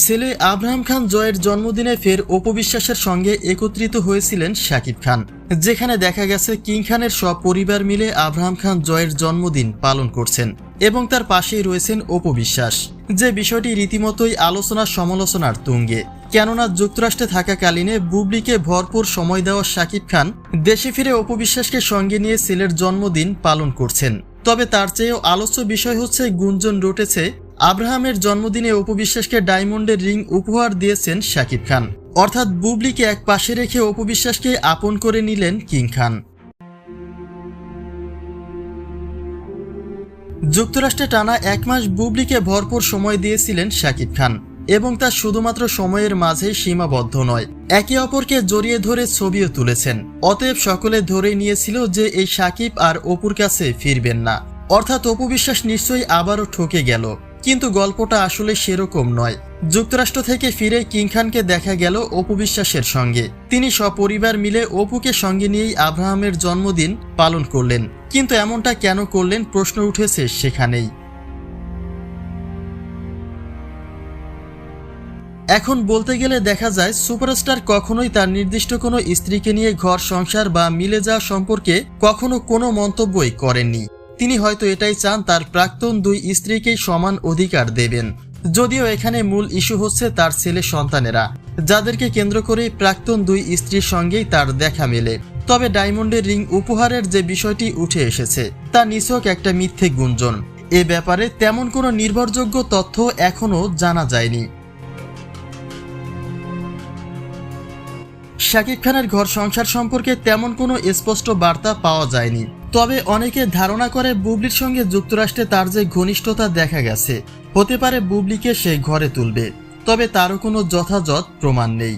ছেলে আব্রাহাম খান জয়ের জন্মদিনে ফের অপবিশ্বাসের সঙ্গে একত্রিত হয়েছিলেন শাকিব খান, যেখানে দেখা গেছে কিং খানের সব পরিবার মিলে আব্রাহাম খান জয়ের জন্মদিন পালন করছেন এবং তার পাশেই রয়েছেন অপবিশ্বাস যে বিষয়টি রীতিমতোই আলোচনা সমালোচনার তুঙ্গে। কেননা যুক্তরাষ্ট্রে থাকাকালীনে বুবলিকে ভরপুর সময় দেওয়া শাকিব খান দেশে ফিরে অপবিশ্বাসকে সঙ্গে নিয়ে সিলের জন্মদিন পালন করছেন। তবে তার চেয়েও আলোচ্য বিষয় হচ্ছে, গুঞ্জন রটেছে, আব্রাহামের জন্মদিনে অপবিশ্বাসকে ডায়মন্ডের রিং উপহার দিয়েছেন শাকিব খান। অর্থাৎ বুবলিকে এক পাশে রেখে অপবিশ্বাসকে আপন করে নিলেন কিং খান। যুক্তরাষ্ট্রে টানা এক মাস বুবলিকে ভরপুর সময় দিয়েছিলেন শাকিব খান। এবং তা শুধুমাত্র সময়ের মাঝে সীমাবদ্ধ নয়, একে অপরকে জড়িয়ে ধরে ছবিও তুলেছেন। অতএব সকলে ধরে নিয়েছিল যে এই সাকিব আর অপুর কাছে ফিরবেন না। অর্থাৎ অপু বিশ্বাস নিশ্চয়ই আবারও ঠকে গেল। কিন্তু গল্পটা আসলে সেরকম নয়। যুক্তরাষ্ট্র থেকে ফিরে কিং খানকে দেখা গেল অপু বিশ্বাসের সঙ্গে। তিনি সপরিবার মিলে অপুকে সঙ্গে নিয়েই আব্রাহামের জন্মদিন পালন করলেন। কিন্তু এমনটা কেন করলেন প্রশ্ন উঠেছে সেখানেই। এখন বলতে গেলে দেখা যায় সুপারস্টার কখনোই তার নির্দিষ্ট কোনো স্ত্রীকে নিয়ে ঘর, সংসার বা মিলে যাওয়া সম্পর্কে কখনো কোনো মন্তব্যই করেননি। তিনি হয়তো এটাই চান তার প্রাক্তন দুই স্ত্রীকেই সমান অধিকার দেবেন। যদিও এখানে মূল ইস্যু হচ্ছে তার ছেলে সন্তানেরা, যাদেরকে কেন্দ্র করে প্রাক্তন দুই স্ত্রীর সঙ্গেই তার দেখা মেলে। তবে ডায়মন্ডের রিং উপহারের যে বিষয়টি উঠে এসেছে, তা নিছক একটা মিথ্যে গুঞ্জন। এ ব্যাপারে তেমন কোনো নির্ভরযোগ্য তথ্য এখনও জানা যায়নি। শাকিব খানের ঘর সংসার সম্পর্কে তেমন কোনো স্পষ্ট বার্তা পাওয়া যায়নি। তবে অনেকে ধারণা করে বুবলির সঙ্গে যুক্তরাষ্ট্রে তার যে ঘনিষ্ঠতা দেখা গেছে, হতে পারে বুবলিকে সে ঘরে তুলবে, তবে তারও কোনো যথাযথ প্রমাণ নেই।